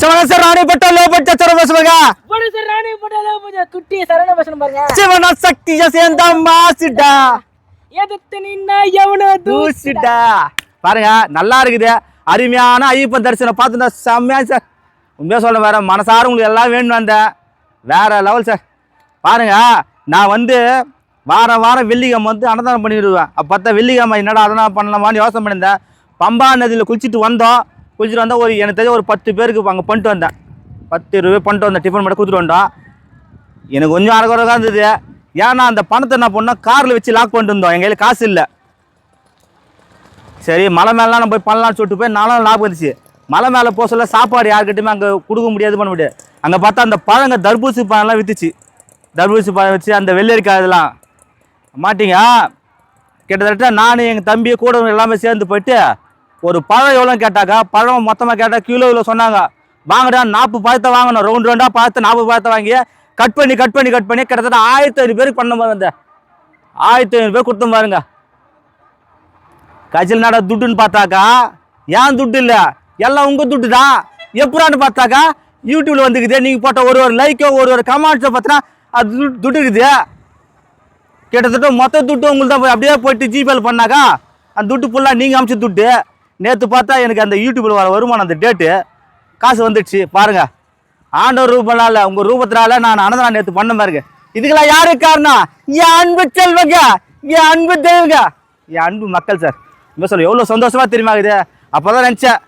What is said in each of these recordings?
சிவன sir ராணி பட்ட low பட்ட போடு சார் ராணி குட்டி சரண பாருங்க. சிவன சக்திய சேர்ந்த மாசிடா. எதிர்த்து நின்னா எவனோ தூசி தூசிடா. பாருங்க நல்லா இருக்குது. அருமையான ஐயப்பன் தரிசனம் பார்த்துட்டா செம்மையா சார். உண்மையாக சொல்ல வேற மனசார உங்களுக்கு எல்லாம் வேணும் வந்தேன். வேற லெவல் சார். பாருங்க நான் வந்து வாரம் வாரம் வெள்ளிக்கிழமை வந்து அன்னதானம் பண்ணிடுவேன் அப்போ பார்த்தா வெள்ளிக்கிழமை என்னடா அதெல்லாம் பண்ணலாமான்னு யோசனை பண்ணியிருந்தேன். பம்பா நதியில் குளிச்சுட்டு வந்தோம். குளிச்சுட்டு வந்தால் ஒரு எனக்கு தெரிஞ்ச ஒரு பத்து பேருக்கு அங்கே பண்ணிட்டு வந்தேன். பத்து இருபது பண்ணிட்டு வந்தேன். டிஃபன் மட்டும் கொடுத்துட்டு வந்தோம் எனக்கு கொஞ்சம் அறகுறதாக இருந்தது. ஏன்னா அந்த பணத்தை என்ன பண்ணால் காரில் வச்சு லாக் பண்ணிட்டு இருந்தோம். எங்கள் கையில் காசு இல்லை. சரி மலை மேலாம் நம்ம போய் பண்ணலாம்னு சொல்லிட்டு போய் நாலாம் லாபம் இருந்துச்சு மலை மேலே போக சொல்ல சாப்பாடு யாருக்கிட்டையுமே அங்கே கொடுக்க முடியாது பண்ண முடியாது. அங்கே பார்த்தா அந்த பழங்க தர்பூசி பழம்லாம் விற்றுச்சு தர்பூசி பழம் வச்சு அந்த வெள்ளரிக்காய் இதெல்லாம். மாட்டிங்க? கிட்டத்தட்ட நான் எங்கள் தம்பி கூட எல்லாமே சேர்ந்து போயிட்டு ஒரு பழம் எவ்வளோன்னு கேட்டாக்கா பழம் மொத்தமாக கேட்டால் கிலோ இவ்வளோ சொன்னாங்க. வாங்கடா நாற்பது பழத்தை வாங்கணும் ரவுண்ட் ரவுண்டாக பார்த்து நாற்பது பழத்தை வாங்கி கட் பண்ணி கட் பண்ணி கட் பண்ணி கிட்டத்தட்ட ஆயிரத்தி ஐநூறு பேருக்கு பண்ண பாருங்க அந்த ஆயிரத்தி ஐநூறு பேர் கொடுத்தோம் பாருங்க கஜில் நட துட்டுன்னு பார்த்தாக்கா ஏன் துட்டு இல்லை? எல்லாம் உங்கள் துட்டு தான். எப்படான்னு பார்த்தாக்கா யூடியூப்ல வந்துக்குது. நீங்கள் போட்ட ஒரு ஒரு லைக்கோ ஒரு ஒரு கமெண்ட்ஸோ பார்த்தீங்கன்னா அது துட்டு- துட்டு இருக்குது கிட்டத்தட்ட மொத்த துட்டு உங்களுக்கு தான் போய் அப்படியே போயிட்டு ஜிபேல பண்ணாக்கா அந்த துட்டு ஃபுல்லாக நீங்கள் அமிச்ச துட்டு. நேற்று பார்த்தா எனக்கு அந்த யூடியூப்பில் வர வருமானம் அந்த டேட்டு காசு வந்துடுச்சு. பாருங்க. ஆண்டவர் ரூபனால உங்கள் ரூபத்தினால நான் அனந்தனா நேற்று பண்ண பாருங்க. இதுக்கெல்லாம் யாரு காரணம்? என் அன்பு செல்வங்க என் அன்பு தெய்வங்க. என் அன்பு மக்கள் சார். இப்போ சொல்ல எவ்வளோ சந்தோஷமாக தெரியுமா இது? அப்போ தான் நினச்சேன்.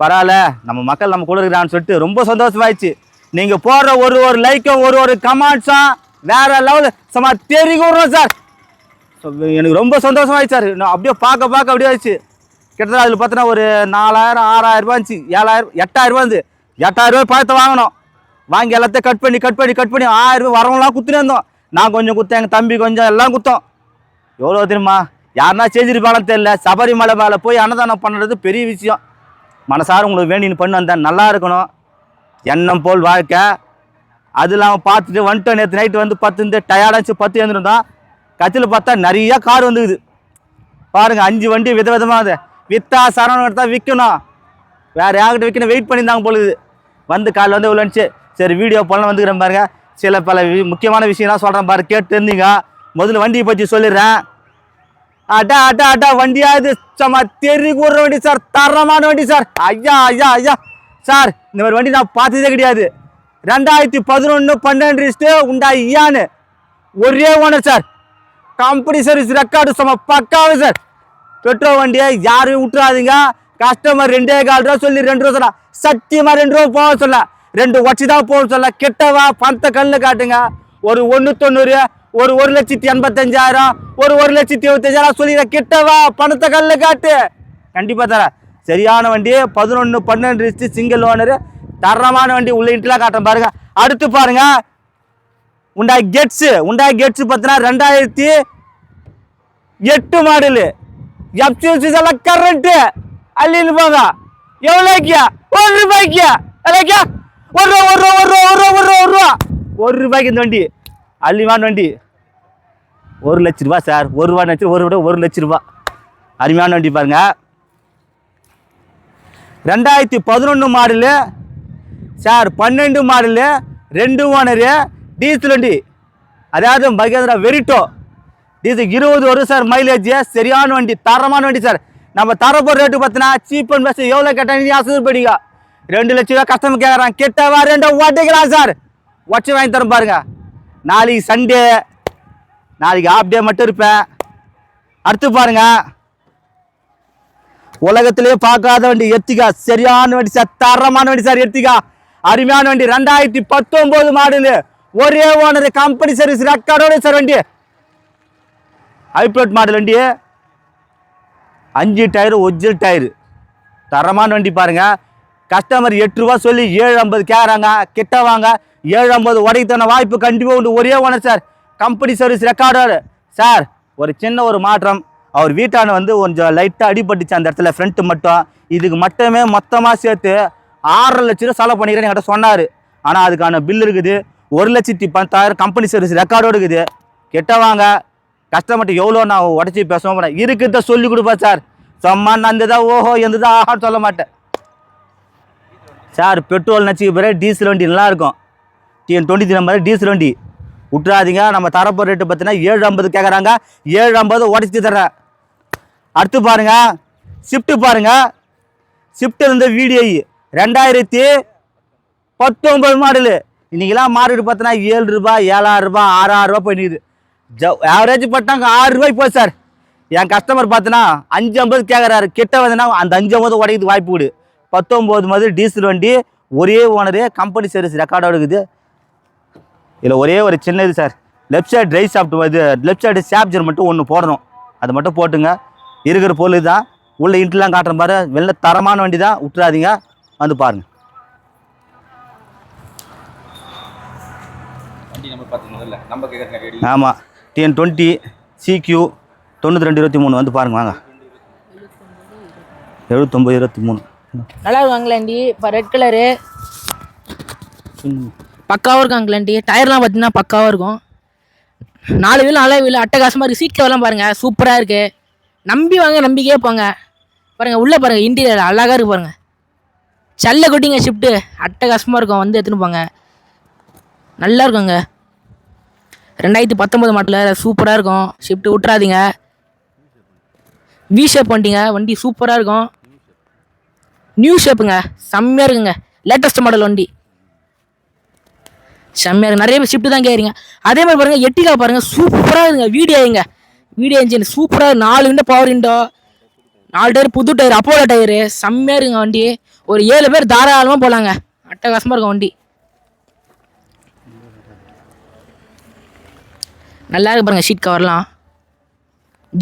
பரவாயில்ல நம்ம மக்கள் நம்ம கூட இருக்கிறான்னு சொல்லிட்டு ரொம்ப சந்தோஷமாயிடுச்சு. நீங்கள் போடுற ஒரு ஒரு லைக்கும் ஒரு ஒரு கமெண்ட்ஸும் வேற லெவல் சும்மா தெரிவிக்கிறோம் சார். எனக்கு ரொம்ப சந்தோஷமாயிடுச்சு சார். நான் அப்படியே பார்க்க பார்க்க அப்படியே ஆயிடுச்சு. கிட்டத்தட்ட அதில் பார்த்தீங்கன்னா ஒரு நாலாயிரம் ஆறாயிரம் ரூபா இருந்துச்சு. ஏழாயிரம் எட்டாயிரம் ரூபா இருந்து எட்டாயிரம் ரூபாய் பழத்தை வாங்கினோம். வாங்கி எல்லாத்தையும் கட் பண்ணி கட் பண்ணி கட் பண்ணி ஆயிரம் ரூபாய் வரவங்களாம் குத்துனே இருந்தோம். நான் கொஞ்சம் குத்தேன் எங்கள் தம்பி கொஞ்சம் எல்லாம் குத்தோம் எவ்வளோ தெரியுமா? யாருன்னா செஞ்சிருப்பாலும் தெரியல. சபரிமலை மேலே போய் அன்னதானம் பண்ணுறது பெரிய விஷயம். மனசார உங்களுக்கு வேண்டின்னு பண்ணு வந்தேன். நல்லா இருக்கணும். எண்ணம் போல் வாழ்க்கை. அது இல்லாமல் பார்த்துட்டு வந்துட்டோம். நேற்று நைட்டு வந்து பத்து இருந்து டயர்டாச்சு பத்து எழுந்திருந்தோம். கட்சியில் பார்த்தா நிறையா கார் வந்துக்குது. பாருங்கள் அஞ்சு வண்டி வித விதமாக வித்தா சரவணன் எடுத்தா விற்கணும் வேறு யார்கிட்ட விற்கணும் வெயிட் பண்ணியிருந்தாங்க பொழுது வந்து காலையில் வந்து இவ்வளோ இருந்துச்சு சரி வீடியோ போலாம் வந்துக்கிறேன் பாருங்க. சில பல முக்கியமான விஷயம்லாம் சொல்கிறேன் பாரு. கேட்டு இருந்தீங்க முதல்ல வண்டியை பற்றி சொல்லிடுறேன். அட்டா அட்டா அட்டா வண்டியா இது சும்மா தெரி கூடுற வண்டி சார். தரமான வண்டி சார். ஐயா ஐயா ஐயா. சார் இந்த மாதிரி வண்டி நான் பார்த்ததே கிடையாது. ரெண்டாயிரத்தி பதினொன்று பன்னெண்டு ரிஸ்ட்டு உண்டா ஐயான்னு ஒரே owner sir. Company service record சும்மா பக்காவு சார். பெட்ரோல் வண்டியை யாரும் விட்டுறாதீங்க. கஸ்டமர் ரெண்டே கால் ரூபா சொல்லி ரெண்டு ரூபா சொல்ல. சத்தியமாக ரெண்டு ரூபா போக சொல்ல. ரெண்டு வச்சு தான் போக சொல்ல. கிட்டவா? பணத்தை கல்லில் காட்டுங்க. ஒரு ஒன்று தொண்ணூறு ஒரு ஒரு லட்சத்தி எண்பத்தஞ்சாயிரம் ஒரு ஒரு லட்சத்தி இருபத்தஞ்சாயிரம் சொல்லிடுற கிட்டவா? பணத்தை கல்லில் காட்டு. கண்டிப்பாக தரேன் சரியான வண்டி பதினொன்று பன்னெண்டு ரிஸ்ட்டு சிங்கிள் ஓனரு தரமான வண்டி உள்ள இன்ட்லாம் காட்டுறேன் பாருங்க. அடுத்து பாருங்க. உண்டாய் கெட்ஸு உண்டாய் கெட்ஸு பார்த்தீங்கன்னா ரெண்டாயிரத்தி எட்டு மாடலு எஃப்சிஎஸ்சி எல்லாம் கரண்ட்டு அள்ளின்னு போங்க எவ்வளோக்கியா ஒரு ரூபாய்க்கியா எவ்வளோக்கியா ஒரு ரூபா ஒரு ரூபா ஒரு ரூபா ஒரு ரூபா ஒரு ரூபா ஒரு ரூபா ஒரு ரூபாய்க்கு இந்த வண்டி அள்ளிவான வண்டி ஒரு லட்ச ரூபா சார் ஒரு ரூபா லட்சம் ஒரு விட ஒரு லட்ச ரூபா அருமையான வண்டி பாருங்க. ரெண்டாயிரத்தி பதினொன்று மாடலு. சார் பன்னெண்டு மாடலு. ரெண்டு ஓனரு. டீசல் வண்டி. அதாவது மகேந்திரா வெரிட்டோ. டீசல் இருபது வரும் சார் மைலேஜ் சரியான வண்டி தரமான வண்டி சார். நம்ம தரப்போ ரேட்டு பார்த்தீங்கன்னா சீப் அண்ட் பெஸ்ட் எவ்வளோ கேட்டாங்க நீ ஆசைப்படுங்க ரெண்டு லட்ச ரூபா கஸ்டமர் கேட்குறான் கிட்டவா ரெண்டு ஓட்டிக்கலாம் சார். ஒச்சு வாங்கி தரோம் பாருங்க. நாளைக்கு சண்டே நாளைக்கு ஆஃப் டே மட்டும் இருப்பேன். அடுத்து பாருங்க. உலகத்திலே பார்க்காத வண்டி எத்திகா சரியான வண்டி சார். தரமான வண்டி சார் எத்திகா அருமையான வண்டி. ரெண்டாயிரத்தி பத்தொம்போது மாடலு ஒரே ஓனர் கம்பெனி சர்வீஸ் ரெக்கார்டோட சார் வண்டி. ஹைப்ரோட் மாடல் வண்டி. அஞ்சு டயரு ஒரிஜினல் டயரு. தரமான வண்டி பாருங்க. கஸ்டமர் எட்டு ரூபா சொல்லி ஏழு ஐம்பது கேட்குறாங்க கிட்ட வாங்க. ஏழு ஐம்பது உடைத்தன வாய்ப்பு கண்டிப்பாக உண்டு. ஒரே ஓனர் சார் கம்பெனி சர்வீஸ் ரெக்கார்டோடு சார் ஒரு சின்ன ஒரு மாற்றம். அவர் வீட்டான வந்து கொஞ்சம் லைட்டாக அடிபட்டுச்சு அந்த இடத்துல. ஃப்ரண்ட்டு மட்டும். இதுக்கு மட்டுமே மொத்தமாக சேர்த்து ஆறரை லட்ச ரூபா செலவு பண்ணிக்கிறேன்னு என்கிட்ட சொன்னார். ஆனால் அதுக்கான பில் இருக்குது. ஒரு லட்சத்தி பத்தாயிரம் கம்பெனி சர்வீஸ் ரெக்கார்டோடு இருக்குது. கிட்ட வாங்க. கஸ்டமர்கிட்ட எவ்வளோ நான் உடச்சி பேசுவோம் இருக்கிறத சொல்லி கொடுப்பேன் சார். சும்மா நந்ததா ஓஹோ எந்ததா ஆஹான்னு சொல்ல மாட்டேன். சார் பெட்ரோல் நச்சுக்கு பிறகு டீசல் வண்டி நல்லா இருக்கும் டிஎன் டுவெண்ட்டி நம்பர் டீசல் வண்டி. விட்றாதீங்க நம்ம தரப்போ ரேட்டு பார்த்தீங்கன்னா ஏழு ஐம்பது கேட்குறாங்க ஏழு ஐம்பது உடச்சி தர்றேன். அடுத்து பாருங்கள் ஷிஃப்ட்டு பாருங்க. ஷிஃப்ட் இருந்த வீடியோ ரெண்டாயிரத்தி பத்தொம்பது மாடலு இன்றைக்கெல்லாம் மார்க்கெட் பார்த்தோன்னா ஏழு ரூபா ஏழாயிரம் ரூபாய் ஆறாயிரம் ரூபாய் போயிடுது ஆவரேஜ் பார்த்தாங்க ஆறு ரூபாய் போகுது சார். என் கஸ்டமர் பார்த்தோன்னா அஞ்சு ஐம்பது கேட்குறாரு கிட்ட வந்தனா அந்த அஞ்சு ஐம்பது உடைக்கிறதுக்கு வாய்ப்பு விடு பத்தொம்போது மாதிரி டீசல் வண்டி ஒரே ஓனரு கம்பெனி சர்வீஸ் ரெக்கார்டோட இருக்குது. இதில் ஒரே ஒரு சின்ன இது சார். லெஃப்ட் சைடு ட்ரை சாப்பிட்டு இது லெஃப்ட் சைடு சாப்ஜர் மட்டும் ஒன்று போடணும். அது மட்டும் போட்டுங்க. இருக்கிற பொருள் தான் உள்ள இன்ட்லாம் காட்டுற பாரு வெளில தரமான வண்டி தான். விட்டுறாதீங்க. வந்து பாருங்க. வண்டி நம்பர் பார்த்து முதல்ல நம்பர் கேட்குறேன் ரெடி ஆமாம் டிஎன் டுவெண்ட்டி சிக்யூ தொண்ணூற்றி ரெண்டு இருபத்தி மூணு வந்து பாருங்க வாங்க. எழுபத்தொம்பது இருபத்தி மூணு நல்லா இருக்கும் இப்போ ரெட் கலரு பக்காவாக இருக்காங்களாண்டி டயர்லாம் பார்த்தீங்கன்னா பக்காவாக இருக்கும். நாலு வீல் நாலு வீல் அட்டகாசமாக இருக்குது சீட் கவர்லாம் பாருங்கள் சூப்பராக இருக்குது நம்பி வாங்க நம்பிக்கையே போங்க. பாருங்கள் உள்ளே பாருங்கள் இன்டீரியர் அழகாக இருக்குது பாருங்கள் செல்ல கொட்டிங்க ஷிஃப்ட்டு அட்டகாசமாக இருக்கும் வந்து எடுத்துன்னு போங்க. நல்லா இருக்குங்க. ரெண்டாயிரத்தி பத்தொம்பது மாடலில் சூப்பராக இருக்கும். ஷிஃப்ட்டு விட்றாதீங்க வி ஷேப் பண்ணிட்டீங்க. வண்டி சூப்பராக இருக்கும். நியூ ஷேப்புங்க செம்மையாக இருக்குங்க. லேட்டஸ்ட் மாடல் வண்டி. செம்மையாக இருக்கு. நிறைய பேர் ஷிஃப்ட் தான் கேட்குறீங்க அதே மாதிரி பாருங்கள் எட்டிகா பாருங்கள் சூப்பராக இருக்குங்க. வீடியோங்க வீடியோ இன்ஜின் சூப்பராக நாலு விண்டோ பவர் விண்டோ நாலு டயர் புது டயர் அப்போலோ டயரு செம்மையாக இருக்குங்க வண்டி. ஒரு ஏழு பேர் தாராளமாக போகலாங்க அட்டகாசமாக இருக்கும் வண்டி. நல்லா இருக்கு பாருங்கள் ஷீட் கவர்லாம்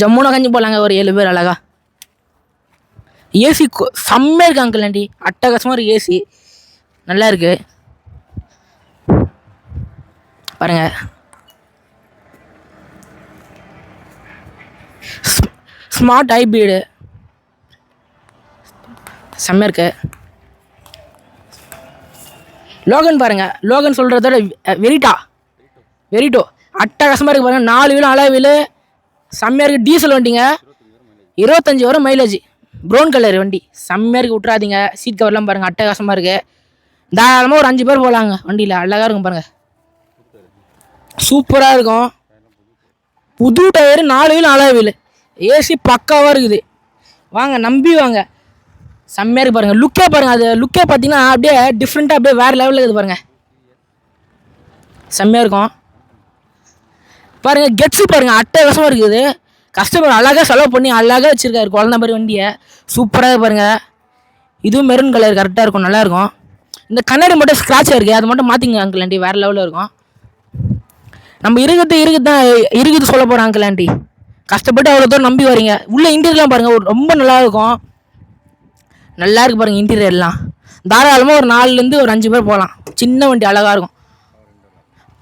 ஜம்முன கஞ்சி போகலாங்க ஒரு ஏழு பேர் அழகா. ஏசி செம்மையாக இருக்குது அங்கிள் ஆண்டி. அட்டகாசமாக இருக்குது ஏசி நல்லா இருக்கு. பாருங்க. ஸ்மார்ட் ஹைப்ரிடு செம்மையாக இருக்கு. லோகன் பாருங்கள் லோகன் சொல்கிறதோட வெரிட்டா வெரிட்டோ அட்டகாசமாக இருக்குது பாருங்கள் நாலு வீலும் அலை வீலு. செம்மையாக இருக்குது டீசல் வண்டிங்க. இருபத்தஞ்சி வரும் மைலேஜ் ப்ரௌன் கலர் வண்டி. செம்மையாக இருக்குது விட்றாதீங்க சீட் கவர்லாம் பாருங்கள் அட்டகாசமாக இருக்குது தாராளமாக ஒரு அஞ்சு பேர் போகலாங்க வண்டியில். அழகாக இருக்கும் பாருங்கள் சூப்பராக இருக்கும். புது டயரு நாலு வீலும் அலை வீலு. ஏசி பக்காவாக இருக்குது. வாங்க நம்பி வாங்க. செம்மையாக இருக்குது பாருங்கள் லுக்கே பாருங்கள் அது லுக்கே பார்த்தீங்கன்னா அப்படியே டிஃப்ரெண்ட்டாக அப்படியே வேறு லெவலில் இருக்குது பாருங்கள் செம்மையாக இருக்கும். பாருங்கள் கெட்ஸு பாருங்க அட்டகாசமாக இருக்குது. கஸ்டமர் அழகாக செலவு பண்ணி அழகாக வச்சிருக்காரு குழந்த மாதிரி வண்டியை. சூப்பராக பாருங்கள் இதுவும் மெரூன் கலர் கரெக்டாக இருக்கும் நல்லாயிருக்கும் இந்த கண்ணாடி மட்டும் ஸ்க்ராட்சாக இருக்குது அது மட்டும் மாற்றிங்க அங்கிள் ஆண்டி வேறு லெவலில் இருக்கும். நம்ம இருக்குது இருக்குது தான் இருக்குது சொல்ல போகிறோம் அங்கிள் ஆண்டி கஷ்டப்பட்டு அவ்வளோ தூரம் நம்பி வரீங்க. உள்ளே இன்டீரியர்லாம் பாருங்கள் ஒரு ரொம்ப நல்லா இருக்கும். நல்லா இருக்கு பாருங்கள் இன்டீரியர்லாம் தாராளமாக ஒரு நாலுலேருந்து ஒரு அஞ்சு பேர் போகலாம். சின்ன வண்டி அழகாக இருக்கும்.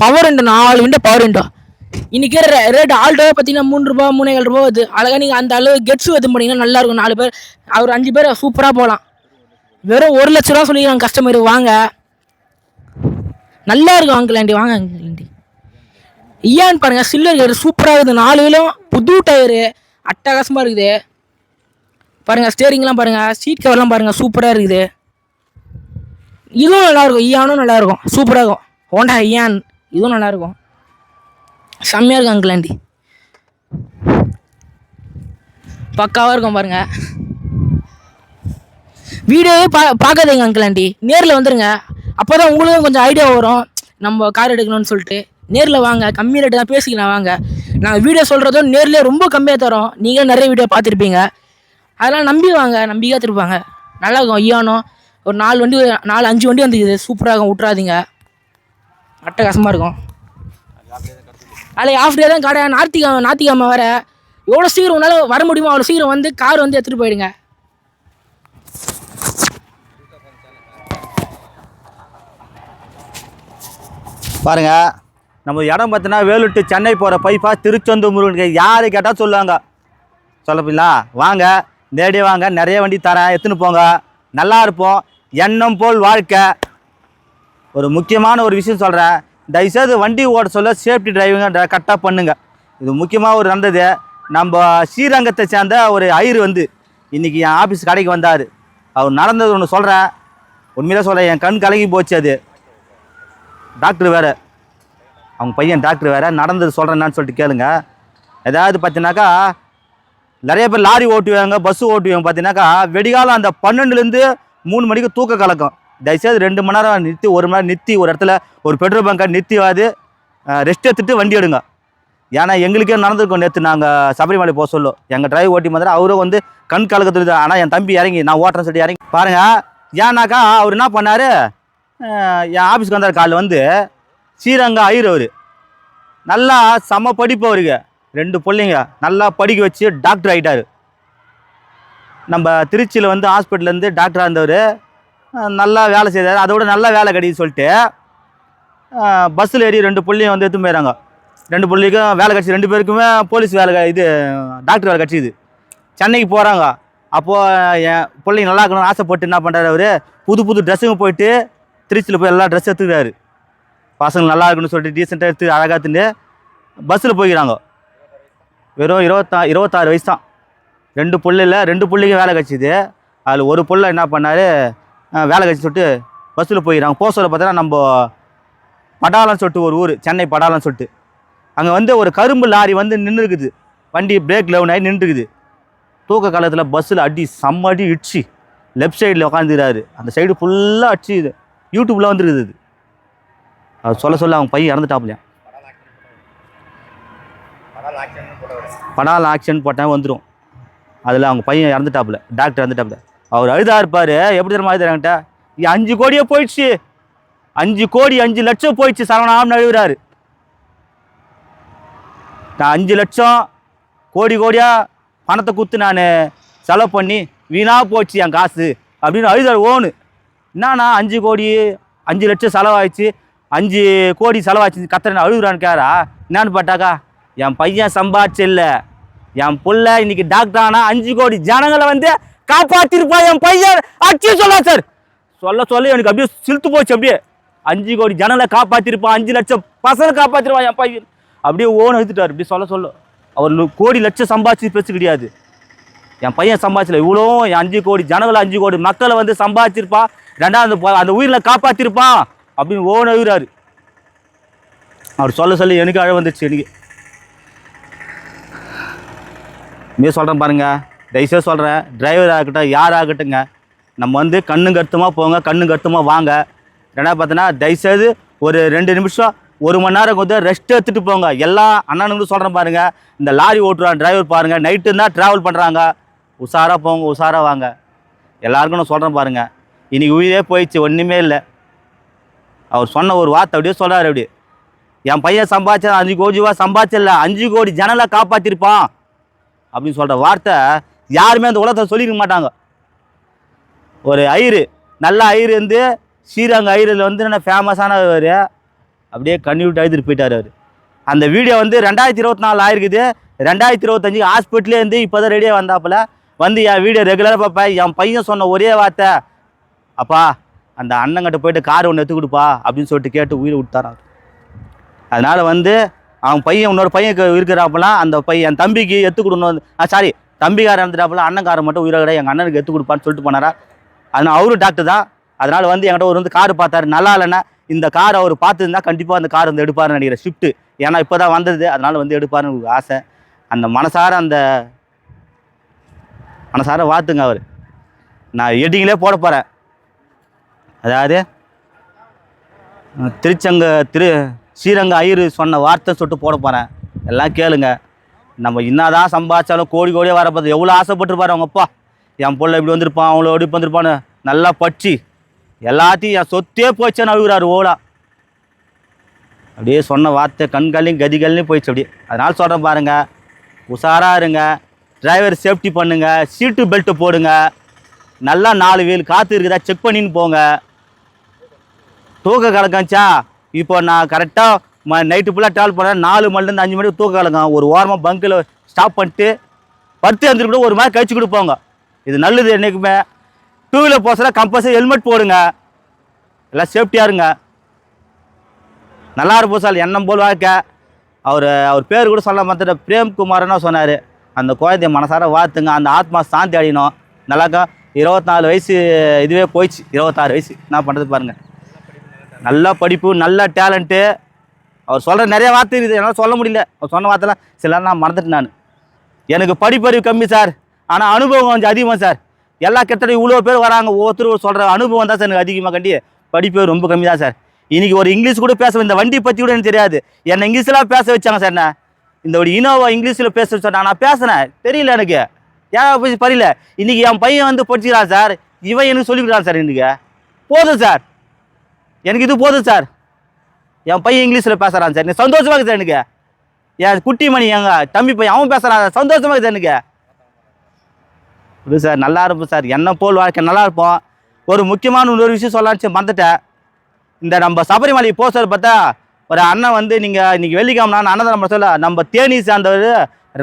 பவர் விண்டோ நாலு விண்டோ பவர் விண்டோ இன்னைக்கு ரேட் ஆல்டோ பார்த்தீங்கன்னா மூணு ரூபா மூணேகால் ரூபா வருது. அழகாக நீங்கள் அந்த அளவு கெட்ஸ் வந்து பண்ணிங்கன்னா நல்லா இருக்கும். நாலு பேர் ஒரு அஞ்சு பேர் சூப்பராக போகலாம். வெறும் ஒரு லட்ச ரூபா சொல்லிக்கிறாங்க கஸ்டமர் வாங்க. நல்லா இருக்கும் அங்கிள் ஆண்டி வாங்க அங்கிள் ஆண்டி ஐயான்னு பாருங்கள் சில்லர் கயிறு சூப்பராக இருக்குது. நாலு கிலோ புது டயரு அட்டகாசமாக இருக்குது. பாருங்கள் ஸ்டேரிங்லாம் பாருங்கள் சீட் கவர்லாம் பாருங்கள் சூப்பராக இருக்குது. இதுவும் நல்லாயிருக்கும் ஈயானும் நல்லாயிருக்கும் சூப்பராக இருக்கும். ஹோண்டா ஈயான் இதுவும் நல்லாயிருக்கும் செம்மையாக இருக்கும் அங்கிள் ஆண்டி பக்காவாக இருக்கும் பாருங்கள் வீடியோவே பா பார்க்காதீங்க அங்கிள் ஆண்டி நேரில் வந்துடுங்க அப்போ தான் உங்களுக்கும் கொஞ்சம் ஐடியா வரும். நம்ம கார் எடுக்கணும்னு சொல்லிட்டு. நேரில் வாங்க கம்மி ரேட்டு தான் பேசிக்கலாம் வாங்க. நாங்கள் வீடியோ சொல்கிறதும் நேர்லேயே ரொம்ப கம்மியாக தரோம். நீங்கள் நிறைய வீடியோ பார்த்துருப்பீங்க. அதெல்லாம் நம்பி வாங்க நம்பிக்கையாக திருப்பாங்க நல்லா இருக்கும். ஐயானோ ஒரு நாலு வண்டி நாலு அஞ்சு வண்டி வந்துக்குது. சூப்பராக இருக்கும். விட்றாதீங்க அட்டகாசமாக இருக்கும். அதில் ஆஃப் டே தான் கடை. ஞாயிற்றுக்கிழமை ஞாயிற்றுக்கிழமை வர எவ்வளோ சீக்கிரம் உன்னால் வர முடியுமோ அவ்வளோ சீக்கிரம் வந்து கார் வந்து எடுத்துகிட்டு போயிடுங்க. பாருங்க நம்ம இடம் பார்த்தீங்கன்னா வேலூர் சென்னை போகிற பைப்பா திருச்செந்தூர் முருகன் யார் கேட்டால் சொல்லுவாங்க? சொல்லப்பீங்களா வாங்க நேரடியே வாங்க. நிறைய வண்டி தரேன். எடுத்துன்னு போங்க. நல்லா இருப்போம். எண்ணம் போல் வாழ்க்கை. ஒரு முக்கியமான ஒரு விஷயம் சொல்கிறேன் தயவுசெய்து வண்டி ஓட சொல்ல சேஃப்டி டிரைவிங்க கரெக்டாக பண்ணுங்க. இது முக்கியமாக ஒரு நடந்தது. நம்ம ஸ்ரீரங்கத்தை சேர்ந்த ஒரு ஐயர் வந்து இன்றைக்கி என் ஆஃபீஸ் கடைக்கு வந்தார். அவர் நடந்தது ஒன்று சொல்கிறேன் உண்மையிலே சொல்கிறேன் என் கண் கலங்கி போச்சு அது. டாக்டர் வேறு. அவங்க பையன் டாக்டர் வேறு. நடந்தது சொல்கிறேன்னு சொல்லிட்டு கேளுங்க. ஏதாவது பார்த்தீங்கன்னாக்கா நிறைய பேர் லாரி ஓட்டுவாங்க பஸ் ஓட்டுவாங்க பார்த்தீங்கன்னாக்கா வெடிகாலம் அந்த பன்னெண்டுலேருந்து மூணு மணிக்கு தூக்க கலக்கம். தயவுசெய்து ரெண்டு மணி நேரம் நிறுத்தி ஒரு மணி நேரம் நிறுத்தி ஒரு இடத்துல ஒரு பெட்ரோல் பங்கை நிறுத்திவாது ரெஸ்ட் எடுத்துட்டு வண்டி எடுங்க. ஏன்னா எங்களுக்கே நடந்திருக்கோம் நேற்று நாங்கள் சபரிமலை போக சொல்லும். எங்கள் டிரைவ் ஓட்டி மாதிரி அவரும் வந்து கண் கலக்கத்துல ஆனால் என் தம்பி இறங்கி நான் ஓட்டுறேன்னு சொல்லி இறங்கி பாருங்க ஏன்னாக்கா அவர் என்ன பண்ணார்? என் ஆஃபீஸ்க்கு வந்தார் காலில் வந்து ஸ்ரீரங்க ஐயர் அவர். நல்லா செம படிப்பு அவருக்கு. ரெண்டு பிள்ளைங்க நல்லா படிக்க வச்சு டாக்டர் ஆகிட்டார் நம்ம திருச்சியில் வந்து ஹாஸ்பிட்டல்லேருந்து டாக்டராக இருந்தவர். நல்லா வேலை செய்தார். அதோட நல்லா வேலை கிடைக்குது சொல்லிட்டு பஸ்ஸில் ஏறி ரெண்டு புள்ளியும் வந்து எடுத்து போயிடறாங்க ரெண்டு புள்ளிக்கும் வேலை கிடச்சி ரெண்டு பேருக்குமே போலீஸ் வேலை இது டாக்டர் வேலை கிடச்சிது. சென்னைக்கு போகிறாங்க அப்போது என் பிள்ளைங்க நல்லா இருக்கணும்னு ஆசைப்பட்டு என்ன பண்ணுறாரு அவர்? புது புது ட்ரெஸ்ஸுங்க போயிட்டு திருச்சியில் போய் எல்லா ட்ரெஸ் எடுத்துக்கிறாரு. பசங்க நல்லா இருக்கணும்னு சொல்லிட்டு டீசெண்டாக எடுத்து அழகாக எடுத்துட்டு பஸ்ஸில் போய்க்கிறாங்க. வெறும் இருபத்தா இருபத்தாறு வயசு தான். ரெண்டு பிள்ளையில் ரெண்டு பிள்ளைக்கும் வேலை கிடச்சிது. அதில் ஒரு பிள்ளை என்ன பண்ணார்? வேலை கிடச்சி சொல்லிட்டு பஸ்ஸில் போயிடறாங்க போக சொல்ல பார்த்தோன்னா நம்ம படாலன்னு சொல்லிட்டு ஒரு ஊர் சென்னை படாலன்னு சொல்லிட்டு. அங்கே வந்து ஒரு கரும்பு லாரி வந்து நின்று இருக்குது வண்டி பிரேக் லெவன் ஆகி நின்றுக்குது தூக்க காலத்தில் பஸ்ஸில் அடி செம்ம அடி இடிச்சு லெஃப்ட் சைடில் உட்காந்துக்கிறாரு அந்த சைடு ஃபுல்லாக அடிச்சு இது யூடியூப்பில் வந்துருக்குது அது அது சொல்ல சொல்ல அவங்க பையன் இறந்துட்டாப்லையா படால் ஆக்ஷன் போட்டால் வந்துடும் அதில் அவங்க பையன் இறந்துட்டாப்புல. டாக்டர் இறந்துட்டாப்புல. அவர் அழுதா இருப்பார். எப்படி தெரியுமா அழுதாங்கிட்ட அஞ்சு கோடியே போயிடுச்சு. அஞ்சு கோடி அஞ்சு லட்சம் போயிடுச்சு. சரவணாம்னு அழுகுறாரு. நான் அஞ்சு லட்சம் கோடி கோடியாக பணத்தை குத்து நான் செலவு பண்ணி வீணாக போச்சு என் காசு அப்படின்னு அழுதார் ஓனு. என்னண்ணா அஞ்சு கோடி அஞ்சு லட்சம் செலவாயிடுச்சு. அஞ்சு கோடி செலவாச்சு. கத்துறேன் அழுகுறான்னு கேரா என்னான்னு பார்த்தாக்கா என் பையன் சம்பாதிச்சு இல்லை. என் பிள்ளை இன்னைக்கு டாக்டர் ஆனால் அஞ்சு கோடி ஜனங்களை வந்து காப்பாத்திருப்பா என் பையன். அச்சு சொல்ல சார் சொல்ல சொல்ல எனக்கு அப்படியே சிலுத்து போச்சு அப்படியே. அஞ்சு கோடி ஜனங்களை காப்பாத்திருப்பான் அஞ்சு லட்சம் பசங்களை காப்பாத்திருப்பான் என் பையன். அப்படியே ஓன் எடுத்துட்டார் இப்படி சொல்ல சொல்ல. அவர் கோடி லட்சம் சம்பாதிச்சு பேச கிடையாது. என் பையன் சம்பாதிச்சல இவ்வளோ என் அஞ்சு கோடி ஜனங்களை அஞ்சு கோடி மக்களை வந்து சம்பாதிச்சிருப்பான் ரெண்டாவது அந்த உயிரில் காப்பாத்திருப்பான் அப்படின்னு ஓன எழுதுறாரு அவர் சொல்ல சொல்ல எனக்கு அழ வந்துச்சு எனக்கு. மே சொல்கிறேன் பாருங்கள் தயவுசெய்து சொல்கிறேன் டிரைவர் ஆகட்டும் யார் ஆகட்டுங்க நம்ம வந்து கண்ணு கருத்துமாக போங்க கண்ணு கருத்துமாக வாங்க. ரெண்டாவது பார்த்தோன்னா தயவுசெய்து ஒரு ரெண்டு நிமிஷம் ஒரு மணி நேரம் வந்து ரெஸ்ட் எடுத்துகிட்டு போங்க. எல்லா அண்ணனுங்களும் சொல்கிறேன் பாருங்கள் இந்த லாரி ஓட்டுறான் டிரைவர் பாருங்கள் நைட்டு தான் ட்ராவல் பண்ணுறாங்க உஷாராக போங்க உஷாராக வாங்க. எல்லாருக்கும் நான் சொல்கிறேன் பாருங்கள் இன்றைக்கி உயிரே போயிடுச்சு ஒன்றுமே இல்லை. அவர் சொன்ன ஒரு வார்த்தை அப்படியே சொல்கிறார் அப்படி என் பையன் சம்பாதிச்சா அஞ்சு கோடி ரூபா சம்பாதிச்சிடல அஞ்சு கோடி ஜனலை காப்பாற்றிருப்பான் அப்படின்னு சொல்கிற வார்த்தை யாருமே அந்த உலகத்தை சொல்லிக்க மாட்டாங்க. ஒரு ஐயரு நல்ல ஐயரு வந்து ஸ்ரீரங்க ஐயரில் வந்து என்ன ஃபேமஸானவர் அப்படியே கண்ணி விட்டு அழுதுட்டு போயிட்டார் அவர். அந்த வீடியோ வந்து ரெண்டாயிரத்தி இருபத்தி நாலு ஆயிருக்குது. ரெண்டாயிரத்தி இருபத்தஞ்சி ஹாஸ்பிட்டலே இருந்து இப்போ தான் ரெடியாக வந்தாப்புல. வந்து என் வீடியோ ரெகுலராக பார்ப்பேன். என் பையன் சொன்ன ஒரே வார்த்தை. அப்பா அந்த அண்ணங்கிட்ட போயிட்டு கார் ஒன்று எடுத்து கொடுப்பா அப்படின்னு சொல்லிட்டு கேட்டு உயிரை விட்டாரான் அதனால் வந்து அவன் பையன் இன்னொரு பையன் இருக்கிறாப்பெல்லாம் அந்த பையன் என் தம்பிக்கு எத்து ஆ சாரி தம்பிக்காரன் இறந்துட்டாப்புல அண்ணன்காரன் மட்டும் உயிரை எங்கள் அண்ணனுக்கு எடுத்து கொடுப்பான்னு சொல்லிட்டு போனாரா? அதனால் அவரும் டாக்டர் தான். அதனால் வந்து என்கிட்ட ஒரு வந்து கார் பார்த்தாரு. நல்லா இல்லைன்னா இந்த கார் அவர் பார்த்துருந்தா கண்டிப்பாக அந்த கார் வந்து எடுப்பாருன்னு நினைக்கிறேன். ஷிஃப்ட்டு ஏன்னா இப்போ தான் வந்தது. அதனால் வந்து எடுப்பாருன்னு ஆசை. அந்த மனசார அந்த மனசார வாத்துங்க அவர். நான் எடிங்களே போட போகிறேன் அதாவது திருச்சங்க திரு ஸ்ரீரங்க ஐயர் சொன்ன வார்த்தை சொல்லிட்டு போட போகிறேன் எல்லாம் கேளுங்கள் நம்ம என்னதான் சம்பாதிச்சாலும் கோடி கோடியே வரப்போது எவ்வளோ ஆசைப்பட்டுருப்பாரு அவங்க அப்பா? என் பிள்ளை இப்படி வந்திருப்பான் அவங்கள இப்படி வந்திருப்பான்னு நல்லா பட்சி. எல்லாத்தையும் என் சொத்தே போச்சேன்னு அழுகுறாரு ஓலா. அப்படியே சொன்ன வார்த்தை கண்கள்லையும் கதிகள்லையும் போயிடுச்சு அப்படியே. அதனால் சொல்கிறேன் பாருங்கள் உஷாராக இருங்க டிரைவர் சேஃப்டி பண்ணுங்கள் சீட்டு பெல்ட்டு போடுங்க நல்லா நாலு வீல் காற்று இருக்குதா செக் பண்ணின்னு போங்க. தூக்க கலக்கச்சா இப்போ நான் கரெக்டாக நைட்டு ஃபுல்லாக ட்ராவல் பண்ணால் நாலு மணிலேருந்து அஞ்சு மணிக்கு தூக்க கலக்கம் ஒரு ஓரமாக பங்கில் ஸ்டாப் பண்ணிட்டு படுத்து எழுந்திரி கூட ஒரு மாதிரி கழிச்சு கொடுப்போங்க. இது நல்லது என்றைக்குமே டூ வீலர் போகிறதுல கம்பல்சரி ஹெல்மெட் போடுங்க. எல்லாம் சேஃப்டியாக இருங்க. நல்லா இருப்போம் சார். எண்ணம் போல் வாழ்க்கை. அவர் அவர் பேர் கூட சொல்ல மாத்திர பிரேம்குமார்னு சொன்னார். அந்த குழந்தைய மனசார வாழ்த்துங்க. அந்த ஆத்மா சாந்தி அடையணும். நல்லாக்கா இருபத்தாலு வயசு இதுவே போயிடுச்சு. இருபத்தாறு வயசு. என்ன பண்ணுறது பாருங்கள் நல்லா படிப்பு நல்ல டேலண்ட்டு அவர் சொல்கிற நிறைய வார்த்தை இருக்குது. என்னால் சொல்ல முடியல. அவர் சொன்ன வார்த்தைலாம் சில நான் மறந்துட்டேன் நான். எனக்கு படிப்பறிவு கம்மி சார். ஆனால் அனுபவம் கொஞ்சம் அதிகமாக சார். எல்லா கிட்டத்தட்ட இவ்வளோ பேர் வராங்க. ஒவ்வொருத்தரும் சொல்கிற அனுபவம் தான் சார் எனக்கு அதிகமாக கண்டி படிப்பு ரொம்ப கம்மி தான் சார். இன்றைக்கி ஒரு இங்கிலீஷ் கூட பேச இந்த வண்டி பற்றி கூட எனக்கு தெரியாது. என்னை இங்கிலீஷ்லாம் பேச வச்சாங்க சார் என்ன? இந்த ஒரு இனோவா இங்கிலீஷில் பேச சொன்னா நான் பேசினேன். தெரியல எனக்கு. ஏன் போய் பரியல இன்றைக்கி என் பையன் வந்து படிச்சுக்கிறான் சார். இவன் எனக்கு சொல்லிக்கிறான் சார் இன்றைக்கி போதும் சார். எனக்கு இது போதும் சார். என் பையன் இங்கிலீஷில் பேசுகிறான் சார். எனக்கு சந்தோஷமாக இருக்குது சார் எனக்கு. என் குட்டி மணி எங்க தம்பி பையன் அவன் பேசுகிறான் சந்தோஷமாக இருக்குது எனக்கு. இது சார் நல்லா இருப்போம் சார். என்ன போல் வாழ்க்கை நல்லா இருப்போம். ஒரு முக்கியமான ஒரு விஷயம் சொல்லலாம்னு மறந்துட்டேன். இந்த நம்ம சபரிமலை போஸ்டர் பார்த்தா ஒரு அண்ணன் வந்து நீங்கள் இன்னைக்கு வெள்ளிக்கிழமை நான் நம்ம சொல்ல நம்ம தேனி சார்ந்தவர்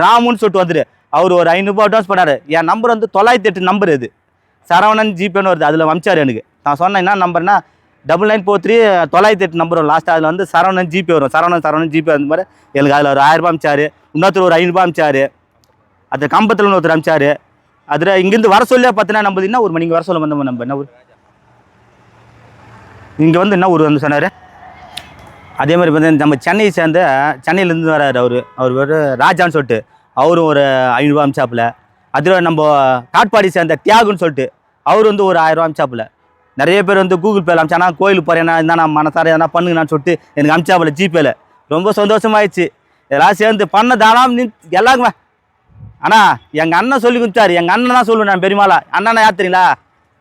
ராமுன்னு சொல்லிட்டு வந்துரு. அவர் ஒரு ஐநூறுபா அட்வான்ஸ் பண்ணார். என் நம்பர் வந்து தொள்ளாயிரத்தி எட்டு நம்பர் இது. சரவணன் ஜிபேன்னு வருது. அதில் அமிச்சார் எனக்கு. நான் சொன்னேன் என்ன நம்பர்னா டபுள் நைன் ஃபோர் த்ரீ தொள்ளாயிரத்தி எட்டு நம்பர் வரும். லாஸ்ட் அதில் வந்து சரவணன் ஜிபே வரும். சரவணன் சரவணன் ஜிபே அந்த மாதிரி எனக்கு அதில் ஒரு ஆயிரரூபா அமிச்சார். இன்னொருத்தர் ஒரு ஐநூறுபா அமிச்சார். அது கம்பத்தில் ஒருத்தர் அமிச்சார். அதில் இங்கேருந்து வர சொல்லியே பார்த்தீங்கன்னா நம்ம என்ன ஒரு மணிக்கு வர சொல்ல வந்தோம் நம்ம என்ன ஊர்? இங்கே வந்து என்ன ஊர் வந்து சொன்னார்? அதே மாதிரி வந்து நம்ம சென்னையை சேர்ந்த சென்னையிலேருந்து வராரு அவர். அவர் ஒரு ராஜான்னு சொல்லிட்டு. அவரும் ஒரு ஐநூறுரூவா அமிச்சாப்பில். அதில் நம்ம காட்பாடி சேர்ந்த தியாகுன்னு சொல்லிட்டு. அவர் வந்து ஒரு ஆயிரரூவா அமிச்சாப்பில். நிறைய பேர் வந்து கூகுள் பேல நான் கோயிலுக்கு போகிறேன் என்ன நான் மனசார எதனா பண்ணுங்கன்னு சொல்லிட்டு எனக்கு அமிச்சாப்புல ஜிபேல ரொம்ப சந்தோஷமாயிடுச்சு. இதெல்லாம் சேர்ந்து பண்ண தானாம் எல்லாருக்குமே. அண்ணா எங்கள் அண்ணன் சொல்லி கொடுத்தாரு எங்கள் அண்ணன் தான் சொல்லுவேன் நான் பெருமாளா அண்ணனா யாத்திரீங்களா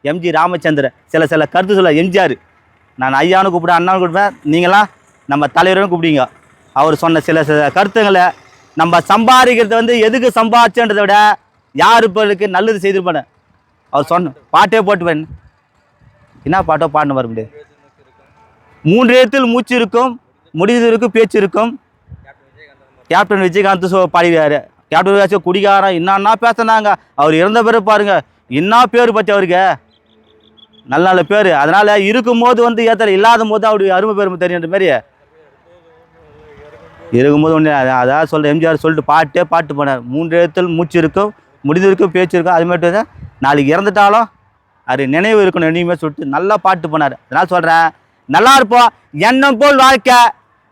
எம்ஜி ராமச்சந்திரன். சில சில கருத்து சொல்ல எம்ஜிஆர். நான் ஐயானு கூப்பிடுவேன் அண்ணான்னு கூப்பிடுவேன். நீங்களாம் நம்ம தலைவரும் கூப்பிடுங்க. அவர் சொன்ன சில சில கருத்துங்களை நம்ம சம்பாதிக்கிறது வந்து எதுக்கு சம்பாதிச்சன்றதை விட யார் இப்போ நல்லது செய்திருப்பானு அவர் சொன்ன பாட்டே போட்டுவேன் என்ன பாட்டோ பாடின வர முடியாது மூன்று இடத்தில் மூச்சு இருக்கும் முடிவு இருக்கும் பேச்சு இருக்கும். கேப்டன் விஜயகாந்த் சோ பாடிவாரு கேப்டன் விஜய் குடிகாரன் என்னன்னா பேசினாங்க. அவர் இறந்த பிறகு பாருங்க என்ன பேர் பற்றி அவருக்கு? நல்ல நல்ல பேர். அதனால் இருக்கும்போது வந்து ஏத்தல இல்லாத போது அவருடைய அருமை பெருமை தெரியுன்ற மாதிரி. இருக்கும்போது ஒன்று அதான் சொல்ல எம்ஜிஆர் சொல்லிட்டு பாட்டே பாட்டு போனார். மூன்று இடத்தில் மூச்சு இருக்கும் முடிவு பேச்சு இருக்கும். அது மட்டும் தான் நாளைக்கு இறந்துட்டாலும் அது நினைவு இருக்கணும் இனிமே சொல்லிட்டு நல்லா பாட்டு போனார். அதனால் சொல்கிறேன் நல்லா இருப்போம். எண்ணம் போல் வாழ்க்கை.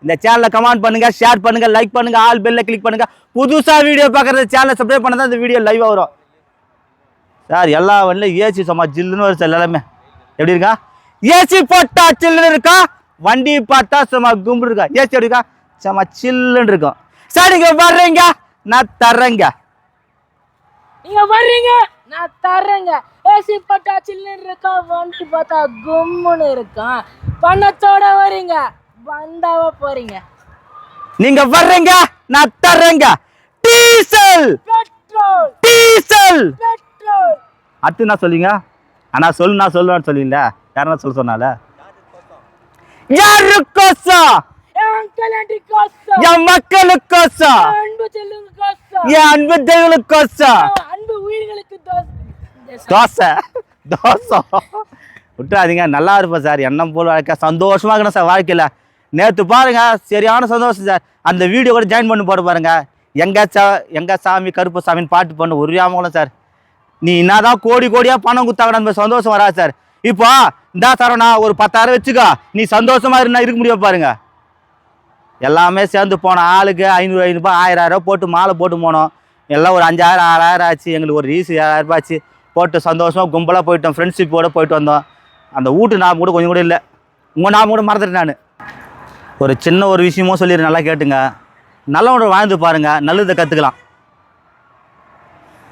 இந்த சேனலை கமெண்ட் பண்ணுங்க ஷேர் பண்ணுங்க லைக் பண்ணுங்க ஆல் பெல்ல கிளிக் பண்ணுங்க. புதுசாக வீடியோ பார்க்குறது சேனலை சப்ஸ்கிரைப் பண்ணா தான் இந்த வீடியோ லைவாக வரும். சார் எல்லா வண்டியும் ஏசி சும்மா ஜில்லுன்னு வரும் சார் எல்லாமே. எப்படி இருக்கா? ஏசி போட்டா சில்லுன்னு இருக்கா? வண்டி பார்த்தா சும்மா கும்பிடு இருக்கா? ஏசி எப்படி இருக்கா? சும்மா சில்லுன்னு இருக்கும். சார் நீங்கள் வர்றீங்க நான் தர்றேங்க. நீங்கள் வர்றீங்க. நான் தர்றேங்க. ஏசி பட்டா சில்லுன்னு இருக்கா? வந்துட்டு பார்த்தா கும்முன்னு இருக்கான் பணத்தோட வரீங்க வந்தாவ போறீங்க. நீங்க வர்றீங்க நான் தர்றேங்க. டீசல்! பெட்ரோல்! டீசல்! பெட்ரோல்! அடுத்து என்ன சொல்லுங்க அண்ணா சொல்லு நான் சொல்லுவேன்னு சொல்லுவீங்களா யாரா சொல்ல சொன்னால? கல்யாண்டி கோசம் என் கோசம் என் அன்பு தெய்வங்களுக்கோசம் உயிர்களுக்கு தோசை. தோசை? விட்டுறாதீங்க நல்லா இருப்பேன் சார். எண்ணம் போல் வாழ்க்கை. சந்தோஷமாக இருக்கணும் சார் வாழ்க்கையில். நேற்று பாருங்க சரியான சந்தோஷம் சார். அந்த வீடியோ கூட ஜாயின் பண்ணி போட பாருங்க. எங்க சா எங்க சாமி கருப்பு சாமின்னு பாட்டு பண்ண ஒரு வியாமங்களும் சார். நீ என்னதான் கோடி கோடியாக பணம் கொடுத்தாங்க நம்ம சந்தோஷம் வராது சார். இப்போ இந்தா சரவணா ஒரு பத்தாயிரம் வச்சுக்கோ. நீ சந்தோஷமா இருந்தா இருக்க முடியும் பாருங்க. எல்லாமே சேர்ந்து போனோம் ஆளுக்கு ஐநூறு ஐநூறுபா ஆயிரம் ஆயிரம் போட்டு மாலை போட்டு போனோம். எல்லாம் ஒரு அஞ்சாயிரம் ஆறாயிரம் ஆச்சு. எங்களுக்கு ஒரு ரீஸ் ஏழாயிரம் ரூபாய் ஆச்சு. போட்டு சந்தோஷமாக கும்பலாக போயிட்டோம். ஃப்ரெண்ட்ஷிப்போட போயிட்டு வந்தோம். அந்த வீட்டு நாம கூட கொஞ்சம் கூட இல்லை. உங்கள் நாம கூட மறந்துட்டேன் நான். ஒரு சின்ன ஒரு விஷயமும் சொல்லிடுறேன் நல்லா கேட்டுங்க. நல்லவனோட வாழ்ந்து பாருங்கள் நல்லதை கற்றுக்கலாம்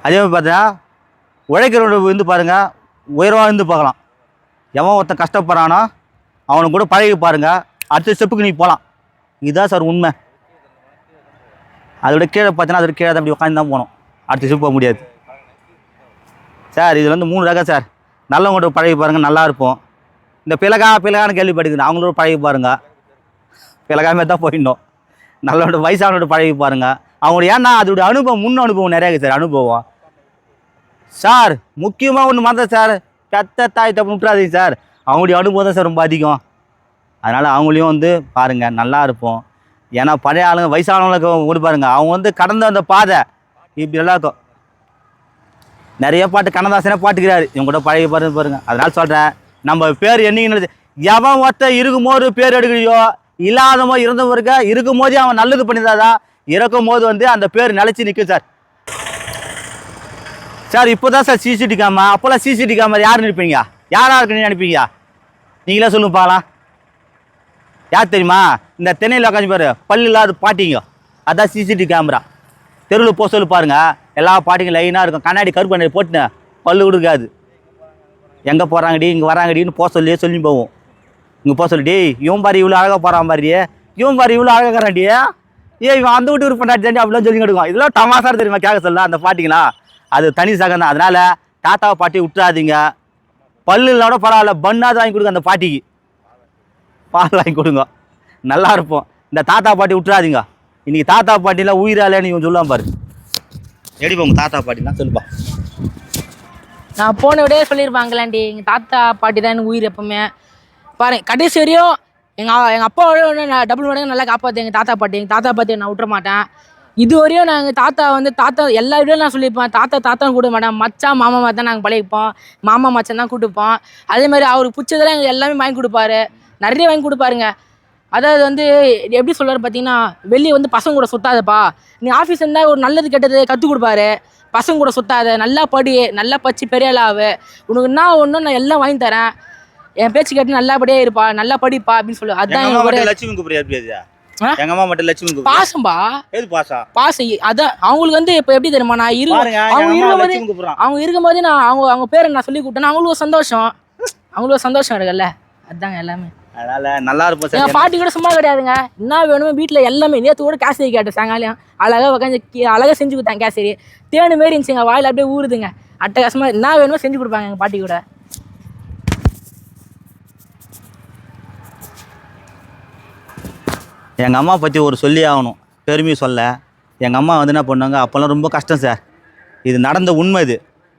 அதே மாதிரி பார்த்தீங்கன்னா உழைக்கிறவனோட வந்து பாருங்கள் உயர்வாக இருந்து பார்க்கலாம். எவன் ஒருத்தன் கஷ்டப்படுறானோ அவனுக்கு கூட பழகி பாருங்க. அடுத்த ஸ்டெப்புக்கு நீ போகலாம் இதுதான் சார் உண்மை. அதோட கீழே பார்த்தீங்கன்னா அதோட கீழே தான் அப்படி உட்காந்து தான் போகணும். அடுத்த ஸ்டெப் போக முடியாது. சார் இதில் வந்து மூணு ரகம் சார். நல்லவங்கள்ட்ட பழகி பாருங்கள் நல்லா இருப்போம். இந்த பிளகா பிளகான்னு கேள்விப்பட்டுக்குது அவங்களோட பழகி பாருங்கள் பிளகாமே தான் போயிடணும். நல்லவனோட வயசானோட பழகி பாருங்கள் அவங்களோட ஏன்னா அதோட அனுபவம் முன் அனுபவம் நிறையா இருக்குது சார் அனுபவம். சார் முக்கியமாக ஒன்று மறந்த சார் பெத்த தாய் தப்பு விட்டுறாதீங்க சார். அவங்களுடைய அனுபவம் தான் சார் ரொம்ப அதிகம். அதனால் அவங்களையும் வந்து பாருங்கள் நல்லா இருப்போம். ஏன்னா பழைய ஆளுங்க வயசானவங்களுக்கு ஓடி பாருங்க. அவங்க வந்து கடந்த அந்த பாதை. இப்படி எல்லாருக்கும். நிறைய பாட்டு கண்ணதாசனே பாட்டுக்கிறாரு. இவங்க கூட பழகி பாருங்க பாருங்க. அதனால சொல்கிறேன் நம்ம பேர் என்னைக்கு எவன் ஒருத்தன் இருக்கும்போது பேர் எடுக்கலையோ இல்லாதமோ இருந்தவருக்க இருக்கும் போதே அவன் நல்லது பண்ணியிருந்தாதான் இறக்கும் போது வந்து அந்த பேர் நிலச்சி நிற்கும் சார். சார் இப்போ தான் சார் சிசிடி கேமரா அப்போல்லாம் சிசிடி கேமரா யார் நினைப்பீங்க? யாராக இருக்குன்னு நினைப்பீங்க? நீங்களே சொல்லுங்க பார்க்கலாம். யார் தெரியுமா? இந்த தென்னையில் உட்காந்து பாரு பல்லு இல்லாத பாட்டிங்க. அதான் சிசிடிவி கேமரா தெருவில் போக சொல்லி பாருங்கள் எல்லா பாட்டிங்க லைனாக இருக்கும். கண்ணாடி கருப்பு கண்ணாடி போட்டுன்னு பல்லு கொடுக்காது எங்கே போகிறாங்கடி இங்கே வராங்கடின்னு போக சொல்லி சொல்லி போவோம். இங்கே போக சொல்லி இவன் பாரு இவ்வளோ அழகாக போகிறான் பாரு இவன் பாரு இவ்வளோ அழகாகிறான்டி ஏ இவன் அந்த வீட்டு உறுப்பு பண்ணாடி அப்படிலாம் சொல்லி கொடுக்கும். இதெல்லாம் தமாசா தெரியுமா கேட்க சொல்ல அந்த பாட்டிங்களா? அது தனி சகம் தான் அதனால் தாத்தாவை பாட்டி விட்டுறாதீங்க. பல்லு இல்லோட பரவாயில்ல பண்ணாது வாங்கி கொடுங்க அந்த பாட்டிக்கு. பால் வாங்கி கொடுங்க. நல்லா இருப்போம். இந்த தாத்தா பாட்டி விட்டுறாதீங்க. இன்னைக்கு தாத்தா பாட்டிலாம் உயிராலேன்னு இவன் சொல்லுவான் பாரு. எப்படி உங்க தாத்தா பாட்டிலாம்? சொல்லுப்பா. நான் போன விடையே சொல்லியிருப்பாங்களாண்டி எங்கள் தாத்தா பாட்டி தான் எனக்கு உயிர் எப்பவுமே. பாருங்க கடைசி வரையும் எங்கள் எங்கள் அப்பாவோட நான் டபுள் மடங்கு நல்லா காப்பாற்று எங்கள் தாத்தா பாட்டி. எங்கள் தாத்தா பாட்டி நான் விட்டுற மாட்டேன். இது வரையும் நாங்கள் தாத்தா வந்து தாத்தா எல்லா வீடியோவும் நான் சொல்லியிருப்பேன். தாத்தா தாத்தா கூட மாட்டேன். மச்சான் மாமா மாதிரி தான் நாங்கள் பழகிப்போம். மாமா மச்சான் தான் கூட்டுப்போம். அதே மாதிரி அவருக்கு பிடிச்சதெல்லாம் எங்களுக்கு எல்லாமே வாங்கி கொடுப்பாரு. நிறைய வாங்கி கொடுப்பாருங்க. அதாவது வந்து எப்படி சொல்றாரு பார்த்தீங்கன்னா வெளியே வந்து பசங்க கூட சுத்தாதப்பா. நீ ஆஃபீஸ் இருந்தால் ஒரு நல்லது கெட்டது கற்றுக் கொடுப்பாரு. பசங்க கூட சுத்தாத நல்லா படி நல்லா படிச்சு பெரிய ஆளாவு உனக்கு என்ன ஒன்றும் நான் எல்லாம் வாங்கி தரேன். என் பேச்சு கேட்டு நல்லபடியா இருப்பா நல்லா படிப்பா அப்படின்னு சொல்லு. அதான் லட்சுமி கூப்பிடுறியா? எங்க அம்மா மட்டும் லட்சுமி பாசம்பா? எது பாசா? பாசம். இ- அதான் அவங்களுக்கு வந்து இப்போ எப்படி தெரியுமா நான் இரு அவங்க இருக்கும்போது அவங்க இருக்கும்போது நான் அவங்க அவங்க பேரை நான் சொல்லி கூப்பிட்டேன்னா அவங்களுக்கு சந்தோஷம். அவங்களுக்கு சந்தோஷம் இருக்குல்ல. அதாங்க எல்லாமே. அதனால நல்லா இருப்போம் சார். பாட்டி கூட சும்மா கிடையாதுங்க. என்ன வேணுமோ வீட்டில் எல்லாமே நேற்று கூட கேசரி கேட்டேன் சாயங்காலம். அழகாக உட்காந்து அழகாக செஞ்சு கொடுத்தாங்க கேசரி. தேனு மாரி இருந்துச்சுங்க வாயில் அப்படியே ஊறுதுங்க அட்டகாசமாக என்ன வேணுமோ செஞ்சு கொடுப்பாங்க எங்கள் பாட்டி கூட. எங்கள் அம்மா பற்றி ஒரு சொல்லி ஆகணும். பெருமையை சொல்ல. எங்கள் அம்மா வந்து என்ன பண்ணாங்க அப்போல்லாம் ரொம்ப கஷ்டம் சார். இது நடந்த உண்மை இது.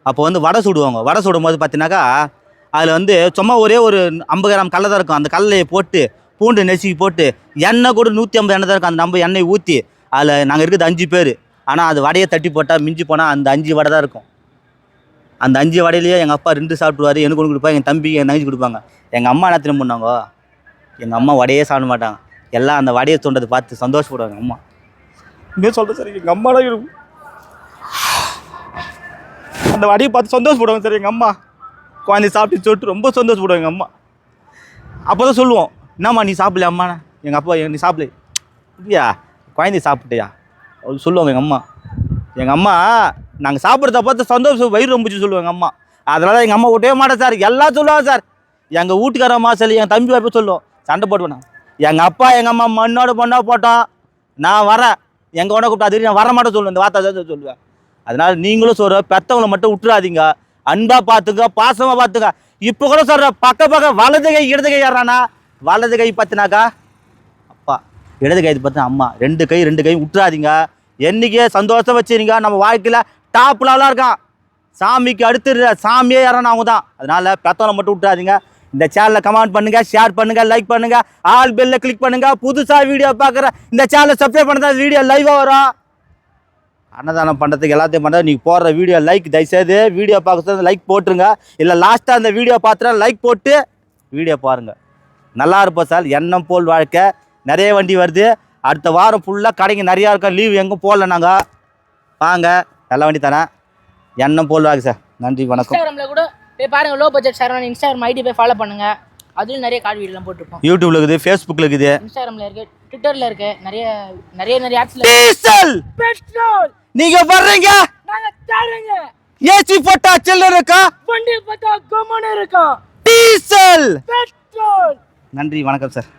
அப்போ வந்து வடை சுடுவாங்க. வடை சுடும் போது பார்த்தீங்கன்னாக்கா அதில் வந்து சும்மா ஒரே ஒரு ஐம்பது கிராம் கடலை தான் இருக்கும். அந்த கடலையை போட்டு பூண்டு நெசுக்கி போட்டு எண்ணெய் கூட நூற்றி ஐம்பது எண்ணெய் தான் இருக்கும். அந்த நம்ம எண்ணெய் ஊற்றி அதில் நாங்கள் இருக்குது அஞ்சு பேர். ஆனால் அது வடையை தட்டி போட்டால் மிஞ்சி போனால் அந்த அஞ்சு வடை தான் இருக்கும். அந்த அஞ்சு வடையிலேயே எங்கள் அப்பா ரெண்டு சாப்பிடுவார் எனக்கு ஒன்று கொடுப்பாங்க என் தம்பி என் தங்கச்சி கொடுப்பாங்க. எங்கள் அம்மா என்ன திரும்ப பண்ணாங்க எங்கள் அம்மா வடையே சாப்பிட மாட்டாங்க. எல்லாம் அந்த வடையை தோண்டதை பார்த்து சந்தோஷப்படுவாங்க அம்மா. இன்னும் சொல்கிறேன் சார் எங்கள் அம்மா இருக்கும் அந்த வடையை பார்த்து சந்தோஷப்படுவாங்க சார் எங்கள் அம்மா. குழந்தைய சாப்பிட்டு சொல்லிட்டு ரொம்ப சந்தோஷப்படுவோம் எங்கள் அம்மா. அப்போ தான் சொல்லுவோம் என்னம்மா நீ சாப்பிடல அம்மா? எங்கள் அப்பா நீ சாப்பிடல அப்படியா? குழந்தை சாப்பிட்டியா அப்படி சொல்லுவாங்க எங்கள் அம்மா. எங்கள் அம்மா நாங்கள் சாப்பிட்றத பார்த்து சந்தோஷம் வயிறு ரொம்பிச்சு சொல்லுவாங்க அம்மா. அதனால எங்கள் அம்மா விட்டவே மாட்டேன் சார். எல்லாம் சொல்லுவாங்க சார். எங்கள் வீட்டுக்கார அம்மா சரி என் தம்பி வாய்ப்பு சொல்லுவோம் சண்டை போடுவேன் எங்கள் அப்பா எங்கள் அம்மா மண்ணோட மண்ணா போட்டோம். நான் வரேன். எங்கள் உடனே கூப்பிட்டு அது நான் வர மாட்டேன் சொல்லுவேன். இந்த வார்த்தை தான் சொல்லுவேன். அதனால் நீங்களும் சொல்கிற பெற்றவங்களை மட்டும் விட்டுறாதீங்க. அன்பா பார்த்துக்க பாசமாக பார்த்துக்க இப்போ கூட சொல்ற பக்க பக்க வலது கை இடது கை ஏறானா வலது கை பார்த்தினாக்கா அப்பா. இடது கை பார்த்து அம்மா. ரெண்டு கை ரெண்டு கை விட்டுறாதீங்க என்னைக்கே சந்தோஷம் வச்சுருங்க. நம்ம வாழ்க்கையில் டாப்லலாம் இருக்கான். சாமிக்கு அடுத்து சாமியே யாரான அவங்க தான். அதனால பெத்தவனை மட்டும் விட்டுறாதீங்க இந்த சேனலை கமெண்ட் பண்ணுங்க ஷேர் பண்ணுங்க லைக் பண்ணுங்கள் ஆல் பெல்லில் கிளிக் பண்ணுங்கள் புதுசாக வீடியோ பார்க்குற இந்த சேனலை சப்ஸ்கிரைப் பண்ணதா வீடியோ லைவாக வரும். அன்னதானம் பண்ணுறதுக்கு எல்லாத்தையும் பண்ணுறது நீங்கள் போடுற வீடியோ லைக் தயவுசெய்து வீடியோ பார்க்க லைக் போட்டுருங்க. இல்லை லாஸ்ட்டாக அந்த வீடியோ பார்த்துட்டு லைக் போட்டு வீடியோ பாருங்கள் நல்லா இருப்போம் சார். எண்ணம் போல் வாழ்க்கை. நிறைய வண்டி வருது. அடுத்த வாரம் ஃபுல்லாக கடைங்க நிறையா இருக்கோம். லீவ் எங்கும் போடல நாங்கள் வாங்க. நல்ல வண்டி தானே? எண்ணம் போல் வாழ்க்கை சார். நன்றி வணக்கம். இன்ஸ்டாகிராம்ல கூட போய் பாருங்க. Low budget sir Instagram ID போய் ஃபாலோ பண்ணுங்க. அதுலயும் நிறைய கார்டு வீடியோலாம் போட்டிருப்போம். யூடியூப்ல இருக்குது ஃபேஸ்புக்கில் இருக்குது. இன்ஸ்டாகிராம்ல இருக்கு. ட்விட்டர்ல இருக்கு நிறைய நிறைய நிறைய ஆப்ஸ்ல டீசல்! பெட்ரோல்! நீங்க வர்றீங்க? நாங்க தரங்க ஏசி போட்டா சில்லர் இருக்கா? வண்டி பார்த்தா கம்மனு இருக்கும் டீசல்! பெட்ரோல்! நன்றி வணக்கம் சார்.